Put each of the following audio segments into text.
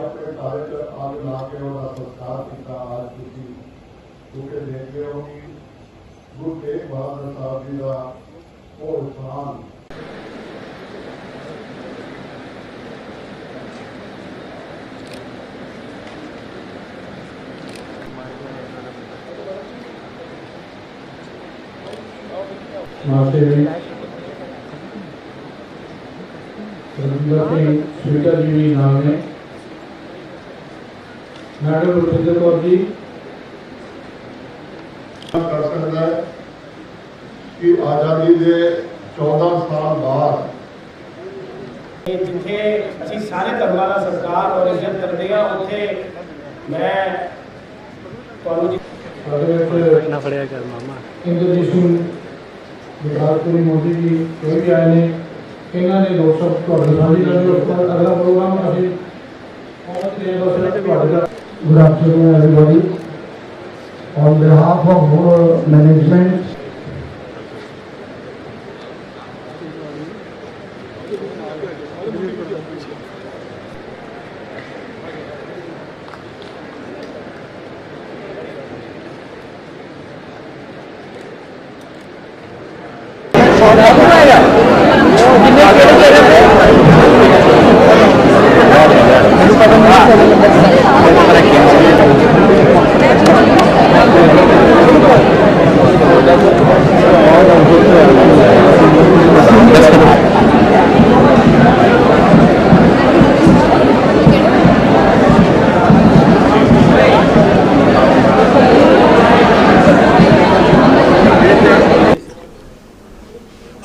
ਲਾ ਕੇ ਉਹਦਾ ਸਤਿਕਾਰ ਕੀਤਾ ਅੱਜ ਤੁਸੀਂ ਕਿਉਂਕਿ ਦੇਖਦੇ ਹੋ ਕਿ ਗੁਰੂ ਤੇਗ ਬਹਾਦਰ ਸਾਹਿਬ ਜੀ ਦਾ ਉਹ ਇਨਸਾਨ ਨਮਸਤੇ ਜੀ ਰਵਿੰਦਰ ਸਿੰਘ ਸਪੀਕਰ ਜੀ ਵੀ ਨਾਲ ਨੇ ਮੈਡਮ ਰੁਪਿੰਦਰ ਕੌਰ ਜੀ। ਕਰ ਸਕਦਾ ਹੈ ਕਿ ਆਜ਼ਾਦੀ ਦੇ 14 ਸਾਲ ਬਾਅਦ ਇਹ ਜਿੱਥੇ ਅਸੀਂ ਸਾਰੇ ਧਰਮਾਂ ਦਾ ਸਤਿਕਾਰ ਔਰ ਇੱਜ਼ਤ ਕਰਦੇ ਹਾਂ ਉੱਥੇ ਮੈਂ ਤੁਹਾਨੂੰ ਜੀ ਨਾ ਫੜਿਆ ਕਰ ਮਾਮਾ? ਇੰਦਰਜੀਤ ਸਿੰਘ ਵਿਕਾਸਪੁਰੀ ਮੋਦੀ ਜੀ ਇਹ ਵੀ ਆਏ ਨੇ। ਇਹਨਾਂ ਨੇ ਦੋ ਸੌ ਤੁਹਾਡੇ ਤੋਂ ਬਾਅਦ ਅਗਲਾ ਪ੍ਰੋਗਰਾਮ ਅਸੀਂ ਪਹੁੰਚ ਗਏ ਬਸ ਤੁਹਾਡੇ ਦਾ Good afternoon, everybody. On behalf of our management,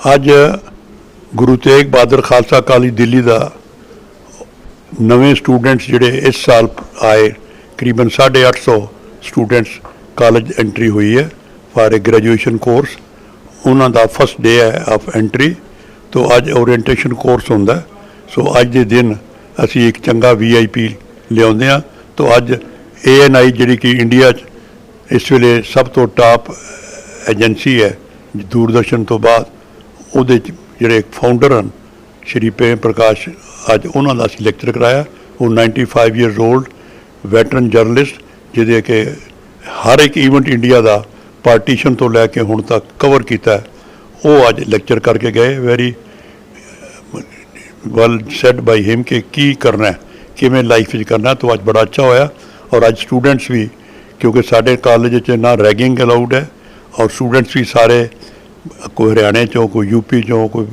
ਅੱਜ ਗੁਰੂ ਤੇਗ ਬਹਾਦਰ ਖਾਲਸਾ ਕਾਲਜ ਦਿੱਲੀ ਦਾ ਨਵੇਂ ਸਟੂਡੈਂਟਸ ਜਿਹੜੇ ਇਸ ਸਾਲ ਆਏ ਕਰੀਬਨ 850 ਸਟੂਡੈਂਟਸ ਕਾਲਜ ਐਂਟਰੀ ਹੋਈ ਹੈ ਫਾਰ ਅ ਗ੍ਰੈਜੂਏਸ਼ਨ ਕੋਰਸ। ਉਹਨਾਂ ਦਾ ਫਸਟ ਡੇ ਹੈ ਆਫ ਐਂਟਰੀ, ਤੋਂ ਅੱਜ ਓਰੀਐਂਟੇਸ਼ਨ ਕੋਰਸ ਹੁੰਦਾ ਸੋ ਅੱਜ ਦੇ ਦਿਨ ਅਸੀਂ ਇੱਕ ਚੰਗਾ ਵੀਆਈਪੀ ਲਿਆਉਂਦੇ ਆ ਤੋਂ ਅੱਜ ਏਐਨਆਈ ਜਿਹੜੀ ਕਿ ਇੰਡੀਆ 'ਚ ਇਸ ਵੇਲੇ ਸਭ ਤੋਂ ਟਾਪ ਏਜੰਸੀ ਹੈ ਦੂਰਦਰਸ਼ਨ ਤੋਂ ਬਾਅਦ। ਉਹਦੇ 'ਚ ਜਿਹੜੇ ਫਾਊਂਡਰ ਹਨ ਸ਼੍ਰੀ ਪ੍ਰੇਮ ਪ੍ਰਕਾਸ਼ ਅੱਜ ਉਹਨਾਂ ਦਾ ਅਸੀਂ ਲੈਕਚਰ ਕਰਾਇਆ। ਉਹ 95 ਇਅਰਸ 올ਡ ਵੈਟਰਨ ਜਰਨਲਿਸਟ ਜਿਹਦੇ ਕਿ ਹਰ ਇੱਕ ਇਵੈਂਟ ਇੰਡੀਆ ਦਾ ਪਾਰਟੀਸ਼ਨ ਤੋਂ ਲੈ ਕੇ ਹੁਣ ਤੱਕ ਕਵਰ ਕੀਤਾ। ਉਹ ਅੱਜ ਲੈਕਚਰ ਕਰਕੇ ਗਏ। Very well said by him ਕਿ ਕੀ ਕਰਨਾ ਹੈ ਕਿਵੇਂ ਲਾਈਫ ਵਿੱਚ ਕਰਨਾ ਹੈ, ਤਾਂ ਅੱਜ ਬੜਾ ਅੱਛਾ ਹੋਇਆ। ਔਰ ਅੱਜ ਸਟੂਡੈਂਟਸ ਵੀ ਕਿਉਂਕਿ ਸਾਡੇ ਕਾਲਜ 'ਚ ਨਾ ਰੈਗਿੰਗ ਅਲਾਉਡ ਹੈ ਔਰ ਸਟੂਡੈਂਟਸ ਵੀ ਸਾਰੇ ਕੋਈ ਹਰਿਆਣੇ ਚੋਂ, ਕੋਈ ਯੂਪੀ ਚੋਂ, ਕੋਈ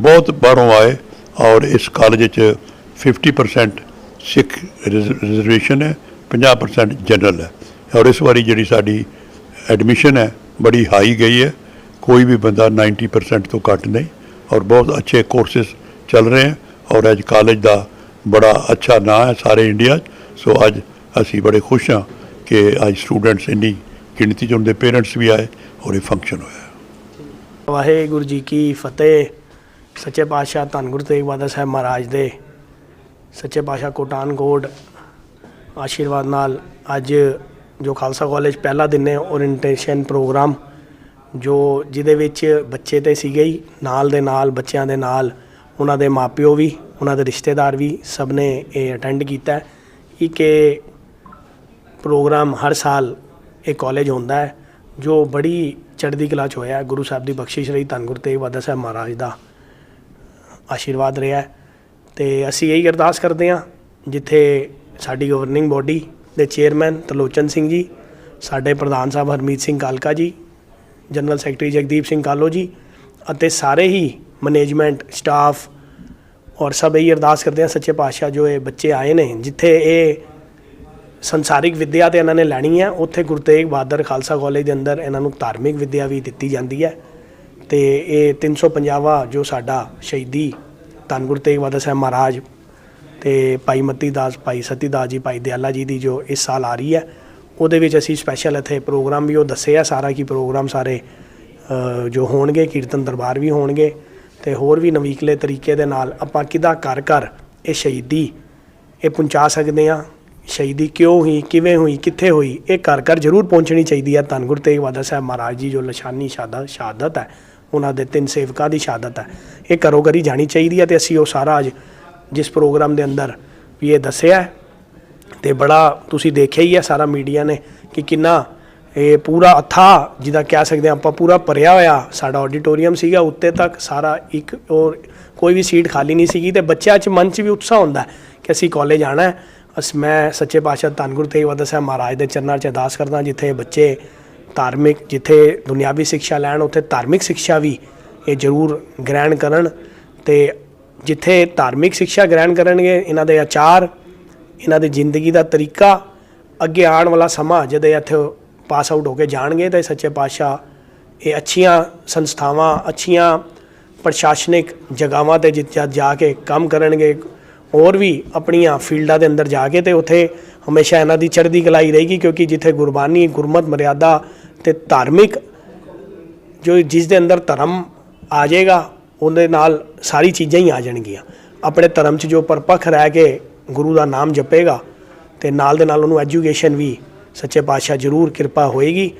ਬਹੁਤ ਬਾਹਰੋਂ ਆਏ ਔਰ ਇਸ ਕਾਲਜ 'ਚ 50% ਸਿੱਖ ਰਿਜ਼ਰਵੇਸ਼ਨ ਹੈ 50% ਜਨਰਲ ਹੈ। ਔਰ ਇਸ ਵਾਰੀ ਜਿਹੜੀ ਸਾਡੀ ਐਡਮਿਸ਼ਨ ਹੈ, ਬੜੀ ਹਾਈ ਗਈ ਹੈ। ਕੋਈ ਵੀ ਬੰਦਾ 90% ਤੋਂ ਘੱਟ ਨਹੀਂ ਔਰ ਬਹੁਤ ਅੱਛੇ ਕੋਰसेस ਚੱਲ ਰਹੇ ਹਨ ਔਰ ਅੱਜ ਕਾਲਜ ਦਾ ਬੜਾ ਅੱਛਾ ਨਾਂ ਹੈ ਸਾਰੇ ਇੰਡੀਆ 'ਚ। ਸੋ ਅੱਜ ਅਸੀਂ ਬੜੇ ਖੁਸ਼ ਹਾਂ ਕਿ ਅੱਜ ਸਟੂਡੈਂਟਸ ਇੰਨੀ ਗਿਣਤੀ 'ਚ ਉਹਦੇ ਪੇਰੈਂਟਸ ਵੀ ਆਏ ਔਰ ਇਹ ਫੰਕਸ਼ਨ ਹੋਇਆ। ਵਾਹਿਗੁਰੂ ਜੀ ਕੀ ਫਤਿਹ। ਸੱਚੇ ਪਾਤਸ਼ਾਹ ਧੰਨ ਗੁਰੂ ਤੇਗ ਬਹਾਦਰ ਸਾਹਿਬ ਮਹਾਰਾਜ ਦੇ। ਸੱਚੇ ਪਾਤਸ਼ਾਹ ਕੋਟਾਨਕੋਟ ਆਸ਼ੀਰਵਾਦ ਨਾਲ ਅੱਜ ਜੋ ਖਾਲਸਾ ਕਾਲਜ ਪਹਿਲਾ ਦਿਨ ਹੈ ਓਰੀਐਂਟੇਸ਼ਨ ਪ੍ਰੋਗਰਾਮ, ਜੋ ਜਿਹਦੇ ਵਿੱਚ ਬੱਚੇ ਤੇ ਸੀਗੇ ਹੀ, ਨਾਲ ਦੇ ਨਾਲ, ਬੱਚਿਆਂ ਦੇ ਨਾਲ, ਉਹਨਾਂ ਦੇ ਮਾਪਿਓ ਵੀ, ਉਹਨਾਂ ਦੇ ਰਿਸ਼ਤੇਦਾਰ ਵੀ, ਸਭ ਨੇ ਇਹ ਅਟੈਂਡ ਕੀਤਾ ਹੈ। ਇੱਕ ਇਹ ਪ੍ਰੋਗਰਾਮ ਹਰ ਸਾਲ ਇਹ ਕਾਲਜ ਹੁੰਦਾ ਹੈ, ਜੋ ਬੜੀ ਚੜ੍ਹਦੀ ਕਲਾ ਚ ਹੋਇਆ, ਗੁਰੂ ਸਾਹਿਬ ਦੀ ਬਖਸ਼ਿਸ਼ ਰਹੀ, ਧੰਨ ਗੁਰੂ ਤੇਗ ਬਹਾਦਰ ਸਾਹਿਬ ਮਹਾਰਾਜ ਦਾ ਆਸ਼ੀਰਵਾਦ ਰਿਹਾ ਹੈ। ਤੇ ਅਸੀਂ ਇਹੀ ਅਰਦਾਸ ਕਰਦੇ ਹਾਂ, ਜਿੱਥੇ ਸਾਡੀ ਗਵਰਨਿੰਗ ਬੋਡੀ ਦੇ ਚੇਅਰਮੈਨ ਤਰਲੋਚਨ ਸਿੰਘ ਜੀ, ਸਾਡੇ ਪ੍ਰਧਾਨ ਸਾਹਿਬ ਹਰਮੀਤ ਸਿੰਘ ਕਾਲਕਾ ਜੀ ਜਨਰਲ ਸੈਕਟਰੀ ਜਗਦੀਪ ਸਿੰਘ ਕਾਲੋ ਜੀ ਅਤੇ ਸਾਰੇ ਹੀ ਮੈਨੇਜਮੈਂਟ ਸਟਾਫ ਔਰ ਸਭ ਇਹੀ ਅਰਦਾਸ ਕਰਦੇ ਹਾਂ, ਸੱਚੇ ਪਾਤਸ਼ਾਹ ਜੋ ਇਹ ਬੱਚੇ ਆਏ ਨੇ, ਜਿੱਥੇ ਇਹ ਸੰਸਾਰਿਕ ਵਿੱਦਿਆ ਤੇ ਇਹਨਾਂ ਨੇ ਲੈਣੀ ਹੈ। ਉੱਥੇ ਗੁਰੂ ਤੇਗ ਬਹਾਦਰ ਖਾਲਸਾ ਕਾਲਜ ਦੇ ਅੰਦਰ ਇਹਨਾਂ ਨੂੰ ਧਾਰਮਿਕ ਵਿੱਦਿਆ ਵੀ ਦਿੱਤੀ ਜਾਂਦੀ ਹੈ। ਤੇ ਇਹ 350ਵਾਂ ਜੋ ਸਾਡਾ ਸ਼ਹੀਦੀ ਧੰਨ ਗੁਰੂ ਤੇਗ ਬਹਾਦਰ ਸਾਹਿਬ ਮਹਾਰਾਜ ਤੇ ਭਾਈ ਮਤੀ ਦਾਸ, ਭਾਈ ਸਤੀ ਦਾਸ ਜੀ, ਭਾਈ ਦਿਆਲਾ ਜੀ ਦੀ ਜੋ ਇਸ ਸਾਲ ਆ ਰਹੀ ਹੈ, ਉਹਦੇ ਵਿੱਚ ਅਸੀਂ ਸਪੈਸ਼ਲ ਇੱਥੇ ਪ੍ਰੋਗਰਾਮ ਵੀ ਉਹ ਦੱਸਿਆ ਸਾਰਾ ਕੀ ਪ੍ਰੋਗਰਾਮ ਸਾਰੇ ਜੋ ਹੋਣਗੇ, ਕੀਰਤਨ ਦਰਬਾਰ ਵੀ ਹੋਣਗੇ ਤੇ ਹੋਰ ਵੀ ਨਵੀਕਲੇ ਤਰੀਕੇ ਦੇ ਨਾਲ ਆਪਾਂ ਕਿੱਦਾਂ ਕਰ ਘਰ ਇਹ ਸ਼ਹੀਦੀ ਇਹ ਪਹੁੰਚਾ ਸਕਦੇ ਆ ਸ਼ਹੀਦੀ ਕਿਉਂ ਹੋਈ, ਕਿਵੇਂ ਹੋਈ, ਕਿੱਥੇ ਹੋਈ, ਇਹ ਘਰ ਘਰ ਜ਼ਰੂਰ ਪਹੁੰਚਣੀ ਚਾਹੀਦੀ ਹੈ ਧੰਨ ਗੁਰੂ ਤੇਗ ਬਹਾਦਰ ਸਾਹਿਬ ਮਹਾਰਾਜ ਜੀ, ਜੋ ਲਸ਼ਾਨੀ ਸ਼ਹਾਦਤ ਸ਼ਹਾਦਤ ਹੈ, ਉਹਨਾਂ ਦੇ ਤਿੰਨ ਸੇਵਕਾਂ ਦੀ ਸ਼ਹਾਦਤ ਹੈ। ਇਹ ਘਰੋਂ ਘਰੀ ਜਾਣੀ ਚਾਹੀਦੀ ਹੈ ਤੇ ਅਸੀਂ ਉਹ ਸਾਰਾ ਅੱਜ ਜਿਸ ਪ੍ਰੋਗਰਾਮ ਦੇ ਅੰਦਰ ਵੀ ਇਹ ਦੱਸਿਆ ਹੈ ਤੇ ਬੜਾ ਤੁਸੀਂ ਦੇਖਿਆ ਹੀ ਹੈ ਸਾਰਾ ਮੀਡੀਆ ਨੇ ਕਿ ਕਿੰਨਾ ਇਹ ਪੂਰਾ ਅਥਾ ਜਿਹਦਾ ਕਹਿ ਸਕਦੇ ਹਾਂ ਆਪਾਂ ਪੂਰਾ ਭਰਿਆ ਹੋਇਆ ਸਾਡਾ ਆਡੀਟੋਰੀਅਮ ਸੀਗਾ, ਉੱਤੇ ਤੱਕ ਸਾਰਾ ਇੱਕ ਔਰ ਕੋਈ ਵੀ ਸੀਟ ਖਾਲੀ ਨਹੀਂ ਸੀਗੀ ਤੇ ਬੱਚਿਆਂ 'ਚ ਮਨ 'ਚ ਵੀ ਉਤਸ਼ਾਹ ਹੁੰਦਾ ਕਿ ਅਸੀਂ ਕਾਲਜ ਆਣਾ ਹੈ। ਅਸ ਮੈਂ ਸੱਚੇ ਪਾਤਸ਼ਾਹ ਧੰਨ ਗੁਰੂ ਤੇਗ ਬਹਾਦਰ ਸਾਹਿਬ ਮਹਾਰਾਜ ਦੇ ਚਰਨਾਂ 'ਚ ਅਰਦਾਸ ਕਰਦਾ ਜਿੱਥੇ ਬੱਚੇ ਧਾਰਮਿਕ, ਜਿੱਥੇ ਦੁਨਿਆਵੀ ਸਿੱਖਿਆ ਲੈਣ, ਉੱਥੇ ਧਾਰਮਿਕ ਸਿੱਖਿਆ ਵੀ ਇਹ ਜ਼ਰੂਰ ਗ੍ਰਹਿਣ ਕਰਨ ਤੇ ਜਿੱਥੇ ਧਾਰਮਿਕ ਸਿੱਖਿਆ ਗ੍ਰਹਿਣ ਕਰਨਗੇ, ਇਹਨਾਂ ਦੇ ਆਚਾਰ, ਇਹਨਾਂ ਦੀ ਜ਼ਿੰਦਗੀ ਦਾ ਤਰੀਕਾ, ਅੱਗੇ ਆਉਣ ਵਾਲਾ ਸਮਾਂ ਜਦੋਂ ਇੱਥੇ ਪਾਸ ਆਊਟ ਹੋ ਕੇ ਜਾਣਗੇ ਤਾਂ ਸੱਚੇ ਪਾਤਸ਼ਾਹ ਇਹ ਅੱਛੀਆਂ ਸੰਸਥਾਵਾਂ, ਅੱਛੀਆਂ ਪ੍ਰਸ਼ਾਸਨਿਕ ਜਗ੍ਹਾਵਾਂ ਤੇ ਜਿੱਥੇ ਜਾ ਕੇ ਕੰਮ ਕਰਨਗੇ ਹੋਰ ਵੀ ਆਪਣੀਆਂ ਫੀਲਡਾਂ ਦੇ ਅੰਦਰ ਜਾ ਕੇ ਤੇ ਉੱਥੇ ਹਮੇਸ਼ਾ ਇਹਨਾਂ ਦੀ ਚੜ੍ਹਦੀ ਕਲਾਈ ਰਹੇਗੀ, ਕਿਉਂਕਿ ਜਿੱਥੇ ਗੁਰਬਾਨੀ ਗੁਰਮਤ, ਮਰਿਆਦਾ ਤੇ ਧਾਰਮਿਕ ਜੋ ਜਿਸ ਦੇ ਅੰਦਰ ਧਰਮ ਆ ਜਾਏਗਾ, ਉਹਦੇ ਨਾਲ ਸਾਰੀ ਚੀਜ਼ਾਂ ਹੀ ਆ ਜਾਣਗੀਆਂ। ਆਪਣੇ ਧਰਮ 'ਚ ਜੋ ਪਰਪੱਖ ਰਹਿ ਕੇ ਗੁਰੂ ਦਾ ਨਾਮ ਜਪੇਗਾ ਤੇ ਨਾਲ ਦੇ ਨਾਲ ਉਹਨੂੰ ਐਜੂਕੇਸ਼ਨ ਵੀ ਸੱਚੇ ਪਾਤਸ਼ਾਹ ਜ਼ਰੂਰ ਕਿਰਪਾ ਹੋਏਗੀ।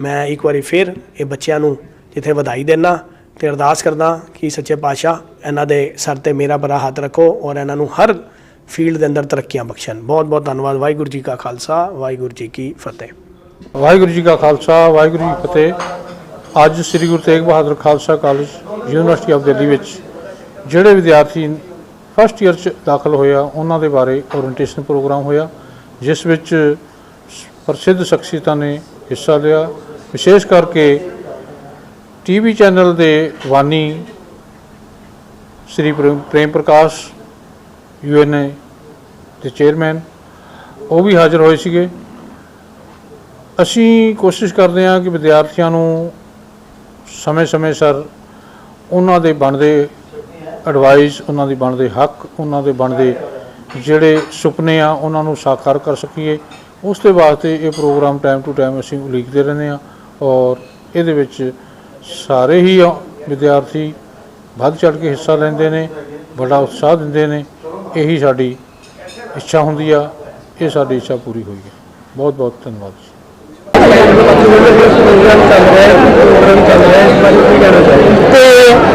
ਮੈਂ ਇੱਕ ਵਾਰੀ ਫਿਰ ਇਹ ਬੱਚਿਆਂ ਨੂੰ ਜਿੱਥੇ ਵਧਾਈ ਦੇਣਾ ਤੇ ਅਰਦਾਸ ਕਰਦਾ ਕਿ ਸੱਚੇ ਪਾਤਸ਼ਾਹ ਇਹਨਾਂ ਦੇ ਸਰ ਤੇ ਮੇਰਾ ਬੜਾ ਹੱਥ ਰੱਖੋ ਔਰ ਇਹਨਾਂ ਨੂੰ ਹਰ ਫੀਲਡ ਦੇ ਅੰਦਰ ਤਰੱਕੀਆਂ ਬਖਸ਼ਣ। ਬਹੁਤ ਬਹੁਤ ਧੰਨਵਾਦ। ਵਾਹਿਗੁਰੂ ਜੀ ਕਾ ਖਾਲਸਾ, ਵਾਹਿਗੁਰੂ ਜੀ ਕੀ ਫਤਿਹ। ਵਾਹਿਗੁਰੂ ਜੀ ਕਾ ਖਾਲਸਾ, ਵਾਹਿਗੁਰੂ ਜੀ ਕੀ ਫਤਿਹ। ਅੱਜ Sri Guru Tegh Bahadur Khalsa college, university of Delhi ਵਿੱਚ ਜਿਹੜੇ ਵਿਦਿਆਰਥੀ ਫਸਟ ਈਅਰ ਚ ਦਾਖਲ ਹੋਇਆ, ਉਹਨਾਂ ਦੇ ਬਾਰੇ ਓਰੀਐਂਟੇਸ਼ਨ ਪ੍ਰੋਗਰਾਮ ਹੋਇਆ, ਜਿਸ ਵਿੱਚ ਪ੍ਰਸਿੱਧ ਸ਼ਖਸੀਅਤਾਂ ਨੇ ਹਿੱਸਾ ਲਿਆ। ਵਿਸ਼ੇਸ਼ ਕਰਕੇ ਟੀਵੀ ਚੈਨਲ ਦੇ ਵਾਨੀ ਸ੍ਰੀ ਪ੍ਰੇਮ ਪ੍ਰੇਮ ਪ੍ਰਕਾਸ਼ ਯੂਐਨਏ ਦੇ ਚੇਅਰਮੈਨ, ਉਹ ਵੀ ਹਾਜ਼ਰ ਹੋਏ ਸੀਗੇ। ਅਸੀਂ ਕੋਸ਼ਿਸ਼ ਕਰਦੇ ਹਾਂ ਕਿ ਵਿਦਿਆਰਥੀਆਂ ਨੂੰ ਸਮੇਂ-ਸਮੇਂ ਸਿਰ ਉਹਨਾਂ ਦੇ ਬਣਦੇ ਐਡਵਾਈਸ ਉਹਨਾਂ ਦੀ ਬਣਦੇ ਹੱਕ, ਉਹਨਾਂ ਦੇ ਬਣਦੇ ਜਿਹੜੇ ਸੁਪਨੇ ਆ, ਉਹਨਾਂ ਨੂੰ ਸਾਕਾਰ ਕਰ ਸਕੀਏ। ਉਸ ਦੇ ਵਾਸਤੇ ਇਹ ਪ੍ਰੋਗਰਾਮ ਟਾਈਮ ਟੂ ਟਾਈਮ ਅਸੀਂ ਉਲੀਕਦੇ ਰਹਿੰਦੇ ਹਾਂ ਔਰ ਇਹਦੇ ਵਿੱਚ ਸਾਰੇ ਹੀ ਵਿਦਿਆਰਥੀ ਵੱਧ ਚੜ ਕੇ ਹਿੱਸਾ ਲੈਂਦੇ ਨੇ, ਬੜਾ ਉਤਸ਼ਾਹ ਦਿੰਦੇ ਨੇ। ਇਹੀ ਸਾਡੀ ਇੱਛਾ ਹੁੰਦੀ ਆ, ਇਹ ਸਾਡੀ ਇੱਛਾ ਪੂਰੀ ਹੋਈ ਹੈ। ਬਹੁਤ ਬਹੁਤ ਧੰਨਵਾਦ ਜੀ। ਤੇ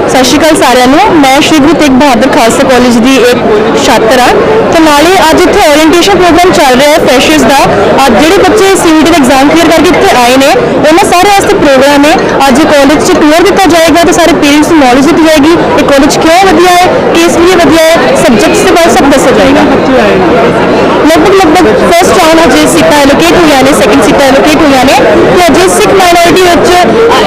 ਸਤਿ ਸ਼੍ਰੀ ਅਕਾਲ ਸਾਰਿਆਂ ਨੂੰ। ਮੈਂ ਸ਼੍ਰੀ ਗੁਰੂ ਤੇਗ ਬਹਾਦਰ ਖਾਲਸਾ ਕਾਲਜ ਦੀ ਇੱਕ ਛਾਤਰ ਹਾਂ। ਤੇ ਨਾਲੇ ਅੱਜ ਇੱਥੇ ਓਰੀਐਂਟੇਸ਼ਨ ਪ੍ਰੋਗਰਾਮ ਚੱਲ ਰਿਹਾ ਹੈ ਫਰੈਸ਼ਰਸ ਦਾ। ਅੱਜ ਜਿਹੜੇ ਬੱਚੇ ਸੀਵੀਟੀ ਦਾ ਐਗਜ਼ਾਮ ਕਲੀਅਰ ਕਰਕੇ ਇੱਥੇ ਆਏ ਨੇ ਉਹਨਾਂ ਸਾਰੇ ਵਾਸਤੇ ਪ੍ਰੋਗਰਾਮ ਹੈ ਅੱਜ ਕਾਲਜ 'ਚ ਟੂਰ ਦਿੱਤਾ ਜਾਏਗਾ ਤੇ ਸਾਰੇ ਪੇਰੈਂਟਸ ਨੂੰ ਨੌਲੇਜ ਦਿੱਤੀ ਜਾਏਗੀ ਇਹ ਕਾਲਜ ਕਿਉਂ ਵਧੀਆ ਹੈ ਕਿਸ ਲਈ ਵਧੀਆ ਹੈ ਸਬਜੈਕਟਸ ਦੇ ਬਾਰੇ ਸਭ ਦੱਸਿਆ ਜਾਏਗਾ ਲਗਭਗ ਲਗਭਗ ਫਸਟ ਰਾਉਂਡ ਅਜੇ ਸੀਟਾਂ ਐਲੋਕੇਟ ਹੋਈਆਂ ਨੇ ਸੈਕਿੰਡ ਸੀਟਾਂ ਐਲੋਕੇਟ ਹੋਈਆਂ ਨੇ ਤੇ ਅਜੇ ਸਿੱਖ ਮਾਈਨੋਰਿਟੀ ਵਿੱਚ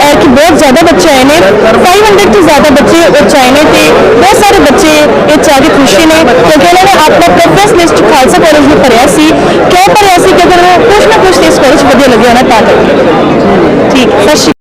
ਐ ਕਿ ਬਹੁਤ ਜ਼ਿਆਦਾ ਬੱਚੇ ਆਏ ਨੇ 500 ਤੋਂ ਜ਼ਿਆਦਾ ਬੱਚੇ ਵਿੱਚ ਆਏ ਨੇ ਤੇ ਬਹੁਤ ਸਾਰੇ ਬੱਚੇ ਇਹ ਚਾਹ ਆਪਣਾ ਪ੍ਰੈਫਰੈਂਸ ਲਿਸਟ ਖਾਲਸਾ ਕਾਲਜ ਨੂੰ ਭਰਿਆ ਸੀ। ਕਿਉਂ ਭਰਿਆ ਸੀ? ਕਿ ਅਗਰ ਉਹ ਕੁਝ ਨਾ ਕੁਝ ਇਸ ਕਾਲਜ ਵਧੀਆ ਲੱਗਿਆ ਨਾ ਤਾਂ ਠੀਕ, ਸਤਿ ਸ਼੍ਰੀ